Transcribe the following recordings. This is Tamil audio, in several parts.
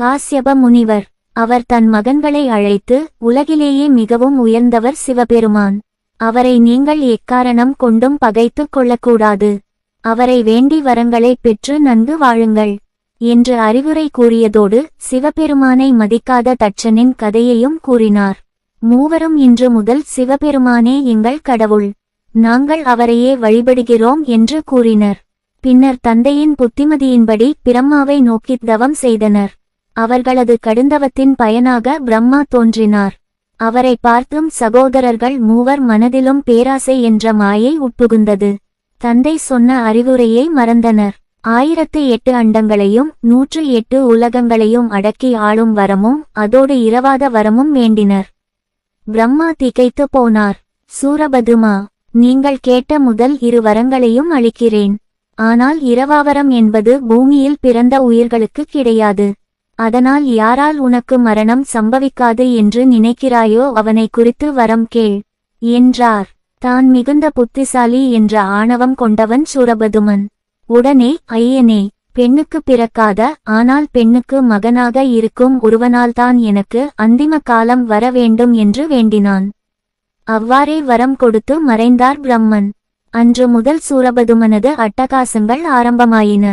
காஸ்யப முனிவர் அவர் தன் மகன்களை அழைத்து உலகிலேயே மிகவும் உயர்ந்தவர் சிவபெருமான். அவரை நீங்கள் எக்காரணம் கொண்டும் பகைத்துக் கொள்ளக்கூடாது. அவரை வேண்டி வரங்களை பெற்று நன்கு வாழுங்கள். என்று அறிவுரை கூறியதோடு சிவபெருமானை மதிக்காத தட்சனின் கதையையும் கூறினார். மூவரும் இன்று முதல் சிவபெருமானே எங்கள் கடவுள். நாங்கள் அவரையே வழிபடுகிறோம் என்று கூறினர். பின்னர் தந்தையின் புத்திமதியின்படி பிரம்மாவை நோக்கி தவம் செய்தனர். அவர்களது கடுந்தவத்தின் பயனாக பிரம்மா தோன்றினார். அவரை பார்த்தும் சகோதரர்கள் மூவர் மனதிலும் பேராசை என்ற மாயை உட்புகுந்தது. தந்தை சொன்ன அறிவுரையை மறந்தனர். ஆயிரத்து எட்டு அண்டங்களையும் நூற்று எட்டு உலகங்களையும் அடக்கி ஆளும் வரமும் அதோடு இரவாத வரமும் வேண்டினர். பிரம்மா திகைத்து போனார். சூரபதுமா நீங்கள் கேட்ட முதல் இரு வரங்களையும் அளிக்கிறேன் ஆனால் இரவாவரம் என்பது பூமியில் பிறந்த உயிர்களுக்கு கிடையாது. அதனால் யாரால் உனக்கு மரணம் சம்பவிக்காது என்று நினைக்கிறாயோ அவனை குறித்து வரம் கேள் என்றார். தான் மிகுந்த புத்திசாலி என்ற ஆணவம் கொண்டவன் சூரபதுமன். உடனே ஐயனே பெண்ணுக்கு பிறக்காத ஆனால் பெண்ணுக்கு மகனாக இருக்கும் ஒருவனால்தான் எனக்கு அந்திம காலம் வர வேண்டும் என்று வேண்டினான். அவ்வாறே வரம் கொடுத்து மறைந்தார் பிரம்மன். அன்று முதல் சூரபதுமனது அட்டகாசங்கள் ஆரம்பமாயின.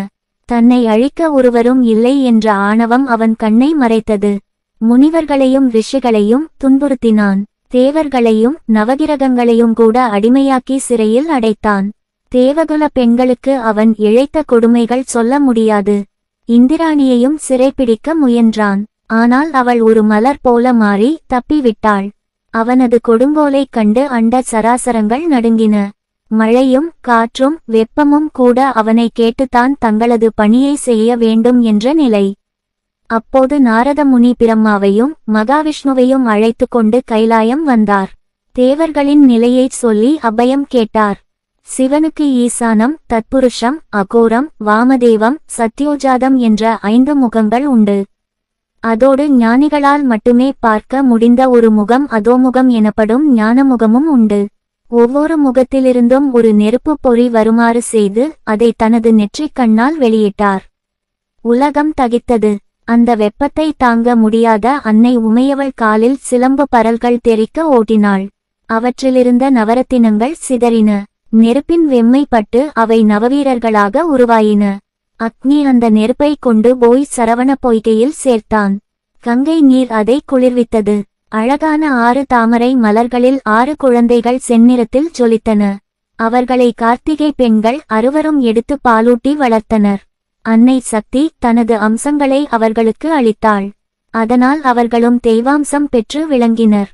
தன்னை அழிக்க ஒருவரும் இல்லை என்ற ஆணவம் அவன் கண்ணை மறைத்தது. முனிவர்களையும் ரிஷிகளையும் துன்புறுத்தினான். தேவர்களையும் நவகிரகங்களையும் கூட அடிமையாக்கி சிறையில் அடைத்தான். தேவகுல பெண்களுக்கு அவன் இழைத்த கொடுமைகள் சொல்ல முடியாது. இந்திராணியையும் சிறைப்பிடிக்க முயன்றான். ஆனால் அவள் ஒரு மலர் போல மாறி தப்பிவிட்டாள். அவனது கொடுங்கோலைக் கண்டு அண்ட சராசரங்கள் நடுங்கின. மழையும் காற்றும் வெப்பமும் கூட அவனை கேட்டுத்தான் தங்களது பணியை செய்ய வேண்டும் என்ற நிலை. அப்போது நாரத முனி பிரம்மாவையும் மகாவிஷ்ணுவையும் அழைத்து கொண்டு கைலாயம் வந்தார். தேவர்களின் நிலையைச் சொல்லி அபயம் கேட்டார். சிவனுக்கு ஈசானம் தத்புருஷம் அகோரம் வாமதேவம் சத்யோஜாதம் என்ற ஐந்து முகங்கள் உண்டு. அதோடு ஞானிகளால் மட்டுமே பார்க்க முடிந்த ஒரு முகம் அதோமுகம் எனப்படும் ஞானமுகமும் உண்டு. ஒவ்வொரு முகத்திலிருந்தும் ஒரு நெருப்பு பொறி வருமாறு செய்து அதை தனது நெற்றிக் கண்ணால் வெளியிட்டார். உலகம் தகித்தது. அந்த வெப்பத்தை தாங்க முடியாத அன்னை உமையவள் காலில் சிலம்பு பரல்கள் தெறிக்க ஓட்டினாள் அவற்றிலிருந்த நவரத்தினங்கள் சிதறின. நெருப்பின் வெம்மை பட்டு அவை நவவீரர்களாக உருவாயின. அக்னி அந்த நெருப்பை கொண்டு போய் சரவண பொய்கையில் சேர்த்தான். கங்கை நீர் அதை குளிர்வித்தது. அழகான ஆறு தாமரை மலர்களில் ஆறு குழந்தைகள் செந்நிறத்தில் ஜொலித்தன. அவர்களை கார்த்திகை பெண்கள் அறுவரும் எடுத்து பாலூட்டி வளர்த்தனர். அன்னை சக்தி தனது அம்சங்களை அவர்களுக்கு அளித்தாள். அதனால் அவர்களும் தெய்வாம்சம் பெற்று விளங்கினர்.